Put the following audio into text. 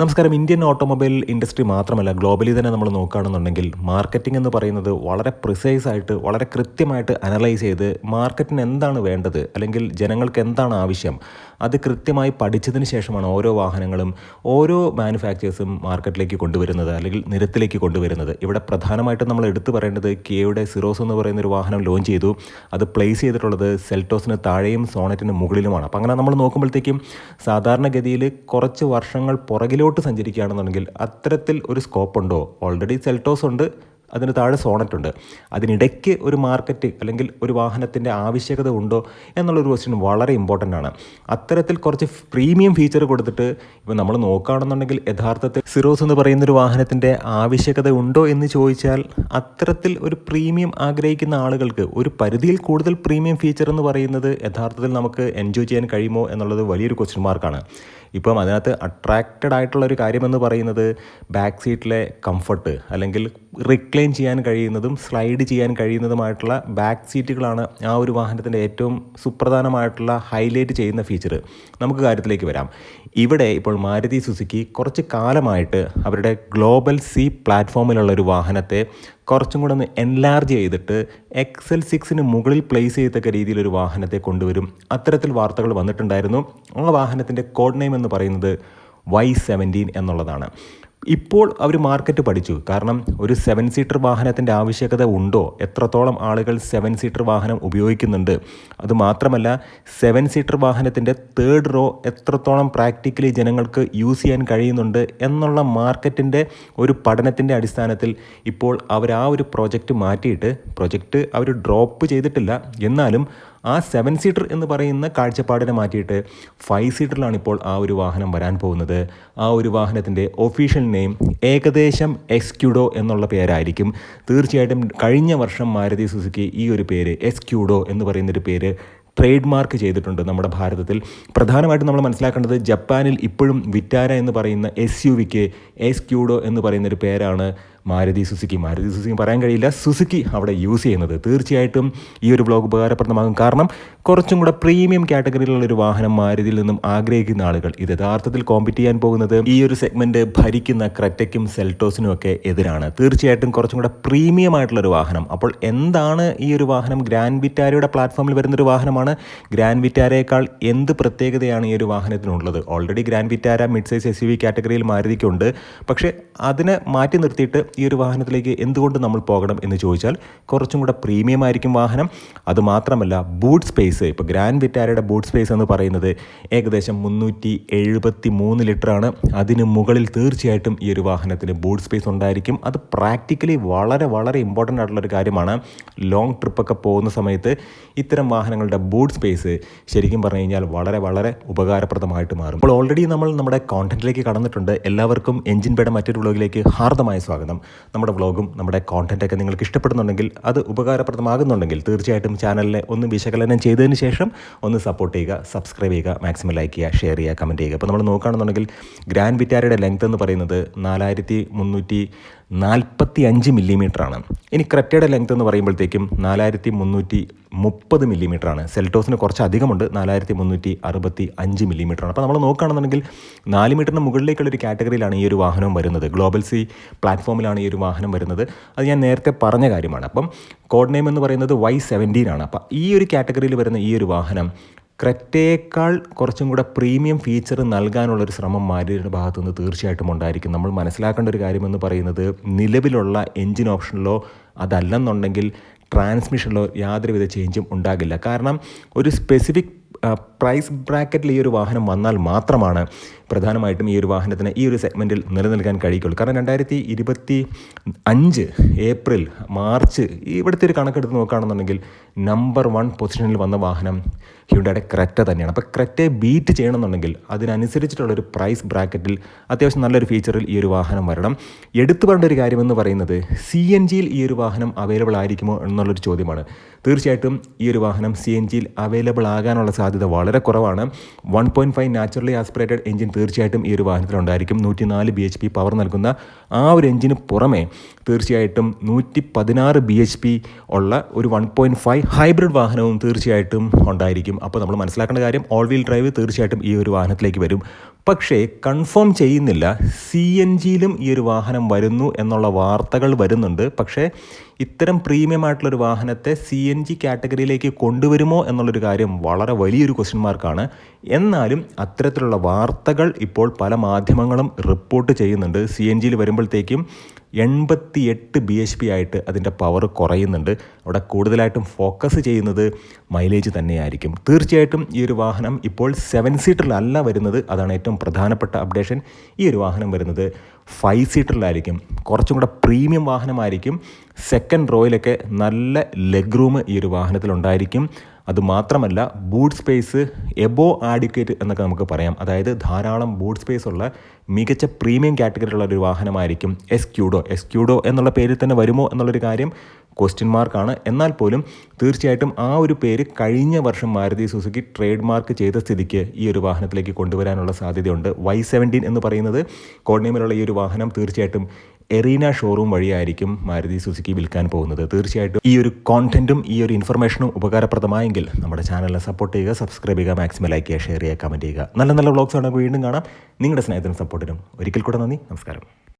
നമസ്കാരം. Indian automobile industry മാത്രമല്ല globally തന്നെ നമ്മൾ നോക്കുകയാണെന്നുണ്ടെങ്കിൽ മാർക്കറ്റിംഗ് എന്ന് പറയുന്നത് വളരെ പ്രിസൈസ് ആയിട്ട് വളരെ കൃത്യമായിട്ട് അനലൈസ് ചെയ്ത് മാർക്കറ്റിന് എന്താണ് വേണ്ടത് അല്ലെങ്കിൽ ജനങ്ങൾക്ക് എന്താണ് ആവശ്യം അത് കൃത്യമായി പഠിച്ചതിന് ശേഷമാണ് ഓരോ വാഹനങ്ങളും ഓരോ മാനുഫാക്ചേഴ്സും മാർക്കറ്റിലേക്ക് കൊണ്ടുവരുന്നത് അല്ലെങ്കിൽ നിരത്തിലേക്ക് കൊണ്ടുവരുന്നത്. ഇവിടെ പ്രധാനമായിട്ടും നമ്മൾ എടുത്തു പറയേണ്ടത് കിയയുടെ സിറോസ് എന്ന് പറയുന്ന ഒരു വാഹനം ലോഞ്ച് ചെയ്തു. അത് പ്ലേസ് ചെയ്തിട്ടുള്ളത് സെൽറ്റോസിന് താഴെയും സോണറ്റിന് മുകളിലുമാണ്. അപ്പം അങ്ങനെ നമ്മൾ നോക്കുമ്പോഴത്തേക്കും സാധാരണഗതിയിൽ കുറച്ച് വർഷങ്ങൾ പുറകിലോട്ട് സഞ്ചരിക്കുകയാണെന്നുണ്ടെങ്കിൽ അത്തരത്തിൽ ഒരു സ്കോപ്പ് ഉണ്ടോ? ഓൾറെഡി സെൽറ്റോസ് ഉണ്ട്. അതിന് താഴെ സോണറ്റുണ്ട് അതിനിടയ്ക്ക് ഒരു മാർക്കറ്റ് അല്ലെങ്കിൽ ഒരു വാഹനത്തിന്റെ ആവശ്യകത ഉണ്ടോ എന്നുള്ളൊരു ക്വസ്റ്റ്യൻ വളരെ ഇമ്പോർട്ടന്റ് ആണ്. അത്തരത്തിൽ കുറച്ച് പ്രീമിയം ഫീച്ചർ കൊടുത്തിട്ട് ഇപ്പം നമ്മൾ നോക്കുകയാണെന്നുണ്ടെങ്കിൽ യഥാർത്ഥത്തിൽ സിറോസ് എന്ന് പറയുന്ന ഒരു വാഹനത്തിന്റെ ആവശ്യകത ഉണ്ടോ എന്ന് ചോദിച്ചാൽ അത്തരത്തിൽ ഒരു പ്രീമിയം ആഗ്രഹിക്കുന്ന ആളുകൾക്ക് ഒരു പരിധിയിൽ കൂടുതൽ പ്രീമിയം ഫീച്ചർ എന്ന് പറയുന്നത് യഥാർത്ഥത്തിൽ നമുക്ക് എൻജോയ് ചെയ്യാൻ കഴിയുമോ എന്നുള്ളത് വലിയൊരു ക്വസ്റ്റ്യൻ മാർക്കാണ് ഇപ്പം അതിനകത്ത് അട്രാക്റ്റഡ് ആയിട്ടുള്ള ഒരു കാര്യമെന്ന് പറയുന്നത് ബാക്ക് സീറ്റിലെ കംഫർട്ട് അല്ലെങ്കിൽ റിക്ലെയിൻ ചെയ്യാൻ കഴിയുന്നതും സ്ലൈഡ് ചെയ്യാൻ കഴിയുന്നതുമായിട്ടുള്ള ബാക്ക് സീറ്റുകളാണ് ആ ഒരു വാഹനത്തിന്റെ ഏറ്റവും സുപ്രധാനമായിട്ടുള്ള ഹൈലൈറ്റ് ചെയ്യുന്ന ഫീച്ചർ നമുക്ക് കാര്യത്തിലേക്ക് വരാം. ഇവിടെ ഇപ്പോൾ മാരുതി സുസുക്കി കുറച്ച് കാലമായിട്ട് അവരുടെ ഗ്ലോബൽ സി പ്ലാറ്റ്ഫോമിലുള്ള ഒരു വാഹനത്തെ കുറച്ചും കൂടെ ഒന്ന് എൻലാർജ് ചെയ്തിട്ട് എക്സൽ സിക്സിന് മുകളിൽ പ്ലേസ് ചെയ്യത്തക്ക രീതിയിലൊരു വാഹനത്തെ കൊണ്ടുവരും. അത്തരത്തിൽ വാർത്തകൾ വന്നിട്ടുണ്ടായിരുന്നു. ആ വാഹനത്തിന്റെ കോഡ് നെയിം എന്ന് പറയുന്നത് വൈ സെവന്റീൻ എന്നുള്ളതാണ്. ഇപ്പോൾ അവർ മാർക്കറ്റ് പഠിച്ചു. കാരണം ഒരു സെവൻ സീറ്റർ വാഹനത്തിന്റെ ആവശ്യകത ഉണ്ടോ? എത്രത്തോളം ആളുകൾ സെവൻ സീറ്റർ വാഹനം ഉപയോഗിക്കുന്നുണ്ട്? അതുമാത്രമല്ല സെവൻ സീറ്റർ വാഹനത്തിന്റെ തേർഡ് റോ എത്രത്തോളം പ്രാക്ടിക്കലി ജനങ്ങൾക്ക് യൂസ് ചെയ്യാൻ കഴിയുന്നുണ്ട് എന്നുള്ള മാർക്കറ്റിന്റെ ഒരു പഠനത്തിന്റെ അടിസ്ഥാനത്തിൽ ഇപ്പോൾ അവർ ആ ഒരു പ്രോജക്റ്റ് മാറ്റിയിട്ട് പ്രോജക്റ്റ് അവർ ഡ്രോപ്പ് ചെയ്തിട്ടില്ല. എന്നാലും ആ സെവൻ സീറ്റർ എന്ന് പറയുന്ന കാഴ്ചപ്പാടിനെ മാറ്റിയിട്ട് ഫൈവ് സീറ്ററിലാണ് ഇപ്പോൾ ആ ഒരു വാഹനം വരാൻ പോകുന്നത്. ആ ഒരു വാഹനത്തിന്റെ ഒഫീഷ്യൽ നെയിം ഏകദേശം എക്സ്ക്യൂഡോ എന്നുള്ള പേരായിരിക്കും. തീർച്ചയായിട്ടും കഴിഞ്ഞ വർഷം മാരുതി സുസുക്കി ഈ ഒരു പേര് എക്സ്ക്യൂഡോ എന്ന് പറയുന്നൊരു പേര് ട്രേഡ് മാർക്ക് ചെയ്തിട്ടുണ്ട് നമ്മുടെ ഭാരതത്തിൽ. പ്രധാനമായിട്ടും നമ്മൾ മനസ്സിലാക്കേണ്ടത് ജപ്പാനിൽ ഇപ്പോഴും വിറ്റാര എന്ന് പറയുന്ന എസ് യു വിക്ക് എസ് ക്യൂഡോ എന്ന് പറയുന്നൊരു പേരാണ് മാരുതി സുസുക്കി. മാരുതി സുസുക്കി പറയാൻ കഴിയില്ല. സുസുക്കി അവിടെ യൂസ് ചെയ്യുന്നത്. തീർച്ചയായിട്ടും ഈ ഒരു ബ്ലോഗ് ഉപകാരപ്രദമാകും. കാരണം കുറച്ചും കൂടെ പ്രീമിയം കാറ്റഗറിയിലുള്ള ഒരു വാഹനം മാരുതിയിൽ നിന്നും ആഗ്രഹിക്കുന്ന ആളുകൾ ഇത് യഥാർത്ഥത്തിൽ കോമ്പറ്റ് ചെയ്യാൻ പോകുന്നത് ഈ ഒരു സെഗ്മെന്റ് ഭരിക്കുന്ന ക്രെറ്റയ്ക്കും സെൽറ്റോസിനും ഒക്കെ എതിരാണ്. തീർച്ചയായിട്ടും കുറച്ചും കൂടെ പ്രീമിയം ആയിട്ടുള്ള ഒരു വാഹനം. അപ്പോൾ എന്താണ് ഈ ഒരു വാഹനം? ഗ്രാൻഡ് വിറ്റാരയുടെ പ്ലാറ്റ്ഫോമിൽ വരുന്ന ഒരു വാഹനമാണ്. ഗ്രാൻഡ് വിറ്റാരയേക്കാൾ എന്ത് പ്രത്യേകതയാണ് ഈ ഒരു വാഹനത്തിനുള്ളത്? Already Grand Vitara mid size S U V കാറ്റഗറിയിൽ മാരുതിക്കുണ്ട്. പക്ഷേ അതിനെ മാറ്റി നിർത്തിയിട്ട് ഈ ഒരു വാഹനത്തിലേക്ക് എന്തുകൊണ്ട് നമ്മൾ പോകണം എന്ന് ചോദിച്ചാൽ കുറച്ചും കൂടെ പ്രീമിയം ആയിരിക്കും വാഹനം. അതുമാത്രമല്ല ബൂട്ട് സ്പേസ് ഇപ്പോൾ ഗ്രാൻഡ് വിറ്റാരയുടെ ബൂട്ട് സ്പേസ് എന്ന് പറയുന്നത് ഏകദേശം മുന്നൂറ്റി എഴുപത്തി മൂന്ന് ലിറ്ററാണ് അതിന് മുകളിൽ തീർച്ചയായിട്ടും ഈ ഒരു വാഹനത്തിന് ബൂട്ട് സ്പേസ് ഉണ്ടായിരിക്കും. അത് പ്രാക്ടിക്കലി വളരെ വളരെ ഇമ്പോർട്ടന്റ് ആയിട്ടുള്ളൊരു കാര്യമാണ്. ലോങ് ട്രിപ്പൊക്കെ പോകുന്ന സമയത്ത് ഇത്തരം വാഹനങ്ങളുടെ ബൂട്ട് സ്പേസ് ശരിക്കും പറഞ്ഞു കഴിഞ്ഞാൽ വളരെ വളരെ ഉപകാരപ്രദമായിട്ട് മാറും. അപ്പോൾ ഓൾറെഡി നമ്മൾ നമ്മുടെ കോണ്ടന്റിലേക്ക് കടന്നിട്ടുണ്ട്. എല്ലാവർക്കും എഞ്ചിൻ പേടെ മറ്റൊരു വ്ളോഗിലേക്ക് ഹാർദമായ സ്വാഗതം. നമ്മുടെ വ്ളോഗും നമ്മുടെ കോണ്ടന്റൊക്കെ നിങ്ങൾക്ക് ഇഷ്ടപ്പെടുന്നുണ്ടെങ്കിൽ അത് ഉപകാരപ്രദമാകുന്നുണ്ടെങ്കിൽ തീർച്ചയായിട്ടും ചാനലിനെ ഒന്ന് വിശകലനം ചെയ്തതിന് ശേഷം ഒന്ന് സപ്പോർട്ട് ചെയ്യുക സബ്സ്ക്രൈബ് ചെയ്യുക മാക്സിമം ലൈക്ക് ചെയ്യുക ഷെയർ ചെയ്യുക കമന്റ് ചെയ്യുക. അപ്പോൾ നമ്മൾ നോക്കുകയാണെന്നുണ്ടെങ്കിൽ ഗ്രാൻഡ് വിറ്റാരയുടെ ലെങ്ത് എന്ന് പറയുന്നത് നാലായിരത്തി മുന്നൂറ്റി നാൽപ്പത്തി അഞ്ച് മില്ലിമീറ്ററാണ്. ഇനി ക്രെറ്റയുടെ ലെങ്ത് എന്ന് പറയുമ്പോഴത്തേക്കും നാലായിരത്തി മുന്നൂറ്റി മുപ്പത് മില്ലിമീറ്ററാണ്. സെൽറ്റോസിന് കുറച്ച് അധികമുണ്ട് നാലായിരത്തി മുന്നൂറ്റി അറുപത്തി അഞ്ച് മില്ലിമീറ്ററാണ്. അപ്പോൾ നമ്മൾ നോക്കുകയാണെന്നുണ്ടെങ്കിൽ നാല് മീറ്ററിന് മുകളിലേക്കുള്ള ഒരു കാറ്റഗറിയിലാണ് ഈ ഒരു വാഹനം വരുന്നത്. ഗ്ലോബൽ സി പ്ലാറ്റ്ഫോമിലാണ് ഈ ഒരു വാഹനം വരുന്നത്. അത് ഞാൻ നേരത്തെ പറഞ്ഞ കാര്യമാണ്. അപ്പം കോഡ് നെയിം എന്ന് പറയുന്നത് വൈ സെവന്റീൻ ആണ്. അപ്പോൾ ഈ ഒരു കാറ്റഗറിയിൽ വരുന്ന ഈ ഒരു വാഹനം ക്രെറ്റയേക്കാൾ കുറച്ചും കൂടെ പ്രീമിയം ഫീച്ചർ നൽകാനുള്ളൊരു ശ്രമം മാരുതിയുടെ ഭാഗത്തുനിന്ന് തീർച്ചയായിട്ടും ഉണ്ടായിരിക്കും. നമ്മൾ മനസ്സിലാക്കേണ്ട ഒരു കാര്യമെന്ന് പറയുന്നത് നിലവിലുള്ള എൻജിൻ ഓപ്ഷനിലോ അതല്ലെന്നുണ്ടെങ്കിൽ ട്രാൻസ്മിഷനിലോ യാതൊരുവിധ ചേഞ്ചും ഉണ്ടാകില്ല. കാരണം ഒരു സ്പെസിഫിക് പ്രൈസ് ബ്രാക്കറ്റിൽ ഈ ഒരു വാഹനം വന്നാൽ മാത്രമാണ് പ്രധാനമായിട്ടും ഈ ഒരു വാഹനത്തിന് ഈ ഒരു സെഗ്മെന്റിൽ നിലനിൽക്കാൻ കഴിയുള്ളൂ കാരണം രണ്ടായിരത്തി ഇരുപത്തി അഞ്ച് ഏപ്രിൽ മാർച്ച് ഇവിടുത്തെ ഒരു കണക്കെടുത്ത് നോക്കുകയാണെന്നുണ്ടെങ്കിൽ നമ്പർ വൺ പൊസിഷനിൽ വന്ന വാഹനം ഹ്യൂണ്ടയുടെ ക്രെറ്റ തന്നെയാണ്. അപ്പോൾ ക്രെറ്റയെ ബീറ്റ് ചെയ്യണമെന്നുണ്ടെങ്കിൽ അതിനനുസരിച്ചിട്ടുള്ളൊരു പ്രൈസ് ബ്രാക്കറ്റിൽ അത്യാവശ്യം നല്ലൊരു ഫീച്ചറിൽ ഈ ഒരു വാഹനം വരണം. എടുത്തു പറഞ്ഞ ഒരു കാര്യമെന്ന് പറയുന്നത് സി എൻ ജിയിൽ ഈ ഒരു വാഹനം അവൈലബിൾ ആയിരിക്കുമോ എന്നുള്ളൊരു ചോദ്യമാണ്. തീർച്ചയായിട്ടും ഈ ഒരു വാഹനം സി എൻ ജിയിൽ അവൈലബിൾ ആകാനുള്ള സാധ്യത വളരെ കുറവാണ്. One point five naturally aspirated engine തീർച്ചയായിട്ടും ഈ ഒരു വാഹനത്തിലുണ്ടായിരിക്കും. നൂറ്റി നാല് ബി എച്ച് പി പവർ നൽകുന്ന ആ ഒരു എഞ്ചിന് പുറമെ തീർച്ചയായിട്ടും നൂറ്റി പതിനാറ് ബി എച്ച് പി ഉള്ള ഒരു വൺ പോയിന്റ് ഫൈവ് ഹൈബ്രിഡ് വാഹനവും തീർച്ചയായിട്ടും ഉണ്ടായിരിക്കും. അപ്പോൾ നമ്മൾ മനസ്സിലാക്കേണ്ട കാര്യം ഓൾ വീൽ ഡ്രൈവ് തീർച്ചയായിട്ടും ഈ ഒരു വാഹനത്തിലേക്ക് വരും. പക്ഷേ കൺഫേം ചെയ്യുന്നില്ല സി എൻ ജിയിലും ഈ ഒരു വാഹനം വരുന്നു എന്നുള്ള വാർത്തകൾ വരുന്നുണ്ട്. പക്ഷേ ഇത്തരം പ്രീമിയം ആയിട്ടുള്ളൊരു വാഹനത്തെ സി എൻ ജി കാറ്റഗറിയിലേക്ക് കൊണ്ടുവരുമോ എന്നുള്ളൊരു കാര്യം വളരെ വലിയൊരു ക്വസ്റ്റ്യൻ മാർക്കാണ് എന്നാലും അത്തരത്തിലുള്ള വാർത്തകൾ ഇപ്പോൾ പല മാധ്യമങ്ങളും റിപ്പോർട്ട് ചെയ്യുന്നുണ്ട്. സി എൻ ജിയിൽ വരുമ്പോഴത്തേക്കും എൺപത്തി എട്ട് ബി എച്ച് പി ആയിട്ട് അതിന്റെ പവർ കുറയുന്നുണ്ട്. അവിടെ കൂടുതലായിട്ടും ഫോക്കസ് ചെയ്യുന്നത് മൈലേജ് തന്നെയായിരിക്കും. തീർച്ചയായിട്ടും ഈ ഒരു വാഹനം ഇപ്പോൾ സെവൻ സീറ്ററിലല്ല വരുന്നത്. അതാണ് ഏറ്റവും പ്രധാനപ്പെട്ട അപ്ഡേഷൻ ഈ ഒരു വാഹനം വരുന്നത് ഫൈവ് സീറ്ററിലായിരിക്കും കുറച്ചും കൂടെ പ്രീമിയം വാഹനമായിരിക്കും. സെക്കൻഡ് റോയിലൊക്കെ നല്ല ലെഗ് റൂം ഈ ഒരു വാഹനത്തിലുണ്ടായിരിക്കും. അതുമാത്രമല്ല ബൂട്ട് സ്പേസ് എബോ ആഡിക്കേറ്റ് എന്നൊക്കെ നമുക്ക് പറയാം. അതായത് ധാരാളം ബൂട്ട് സ്പേസ് ഉള്ള മികച്ച പ്രീമിയം കാറ്റഗറിയിലുള്ള ഒരു വാഹനമായിരിക്കും എസ് ക്യൂഡോ എസ് ക്യൂഡോ എന്നുള്ള പേരിൽ തന്നെ വരുമോ എന്നുള്ളൊരു കാര്യം ക്വസ്റ്റ്യൻ മാർക്കാണ് എന്നാൽ പോലും തീർച്ചയായിട്ടും ആ ഒരു പേര് കഴിഞ്ഞ വർഷം മാരുതി സുസുക്കി ട്രേഡ് മാർക്ക് ചെയ്ത സ്ഥിതിക്ക് ഈ ഒരു വാഹനത്തിലേക്ക് കൊണ്ടുവരാനുള്ള സാധ്യതയുണ്ട്. വൈ സെവന്റീൻ എന്ന് പറയുന്നത് കോഡ്നെയിമിലുള്ള ഈ ഒരു വാഹനം തീർച്ചയായിട്ടും എറീന ഷോറൂം വഴിയായിരിക്കും മാരുതി സുസുക്കി വിൽക്കാൻ പോകുന്നത്. തീർച്ചയായിട്ടും ഈ ഒരു കോണ്ടന്റും ഈ ഒരു ഇൻഫർമേഷനും ഉപകാരപ്രദമായെങ്കിൽ നമ്മുടെ ചാനലിനെ സപ്പോർട്ട് ചെയ്യുക സബ്സ്ക്രൈബ് ചെയ്യുക മാക്സിമം ലൈക്ക് ചെയ്യുക ഷെയർ ചെയ്യുക കമന്റ് ചെയ്യുക. നല്ല നല്ല വ്ളോഗ്സ് ആണെങ്കിൽ വീണ്ടും കാണാം. നിങ്ങളുടെ സ്നേഹത്തിനും സപ്പോർട്ടിനും ഒരിക്കൽ കൂടെ നന്ദി. നമസ്കാരം.